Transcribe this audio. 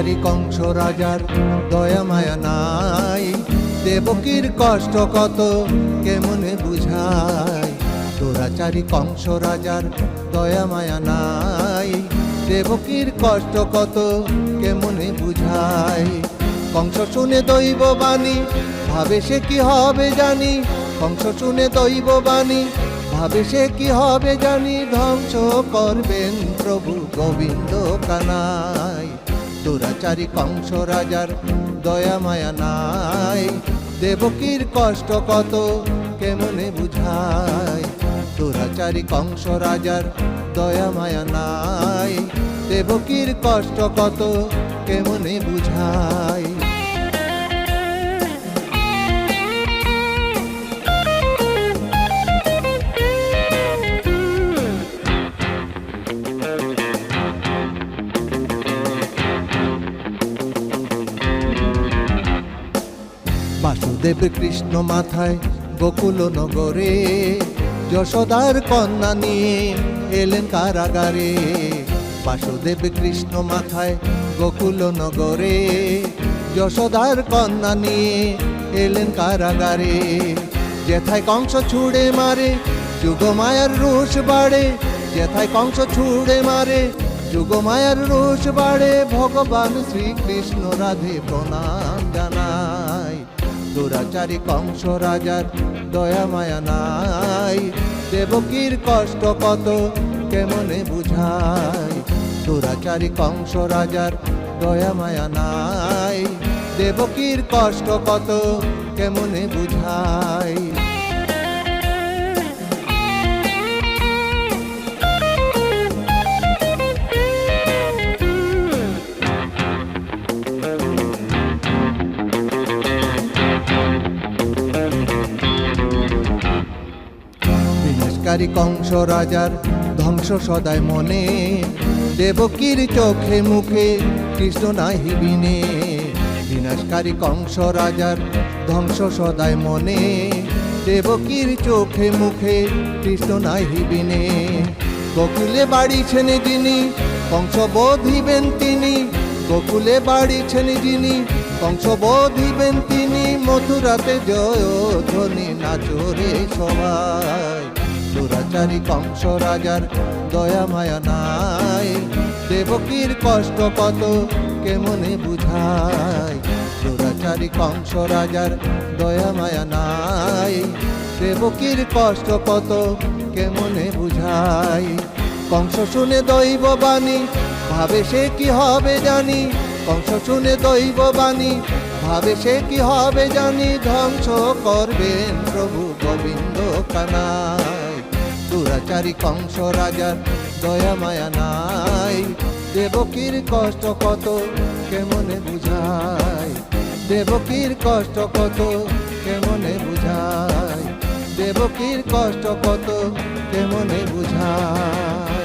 দুরাচারী কংস রাজার দয়া মায়া নাই। দেবকীর কষ্ট কত, কেমনে বুঝায় দুরাচারী কংস রাজার দয়া মায়া নাই। দেবকীর কষ্ট কত, কেমনে বুঝায় কংস শুনে দৈব বাণী, ভাবে সে কি হবে জানি। কংস শুনে দৈব বাণী, ভাবে সে কি হবে জানি। ধ্বংস করবেন প্রভু গোবিন্দ কানাই। দুরাচারী কংস রাজার দয়া মায়া নাই। দেবকীর কষ্ট কত, কেমনে বুঝায় দুরাচারী কংস রাজার দয়া মায়া নাই। দেবকীর কষ্ট কত, কেমনে বুঝায় বাসুদেব কৃষ্ণ মাথায় গোকুল নগরে, যশোদার কন্যা নিয়ে এলেন কারাগারে। বাসুদেব কৃষ্ণ মাথায় গোকুল নগরে, যশোদার কন্যা নিয়ে এলেন কারাগারে। যেথায় কংস ছুড়ে মারে যুগমায়ার রোষ বাড়ে। যেথায় কংস ছুড়ে মারে যুগমায়ার রোষ বাড়ে। ভগবান শ্রীকৃষ্ণ রাধে প্রণাম জানায় দুরাচারী কংস রাজার দয়া মায়া নাই। দেবকীর কষ্ট কত, কেমনে বুঝাই? দুরাচারী কংস রাজার দয়া মায়া নাই। দেবকীর কষ্ট কত, কেমনে বুঝায় বিনাশকারী কংস রাজার ধ্বংস সদায় মনে। দেবকীর চোখে মুখে কৃষ্ণ নাহি বিনে। বিনাশকারী কংস রাজার ধ্বংস সদায় মনে। দেবকীর চোখে মুখে কৃষ্ণ নাহি বিনে। গোকুলে বাড়িছেন যিনি কংস বোধিবেন তিনি। গোকুলে বাড়িছেন যিনি কংস বোধিবেন তিনি। মথুরাতে জয় ধ্বনি নাচরে সবাই। দুরাচারী কংস রাজার দয়া মায়া নাই। দেবকীর কষ্ট কত কেমনে বুঝায়? দুরাচারী কংস রাজার দয়া মায়া নাই। দেবকীর কষ্ট কত কেমনে বুঝায়? কংস শুনে দৈব বাণী, ভাবে সে কি হবে জানি। কংস শুনে দৈব বাণী, ভাবে সে কি হবে জানি। ধ্বংস করবেন প্রভু গোবিন্দ কানাই দুরাচারী কংস রাজার দয়া মায়া নাই। দেবকীর কষ্ট কত কেমনে বুঝায়। দেবকীর কষ্ট কত কেমনে বুঝায়। দেবকীর কষ্ট কত কেমনে বুঝায়।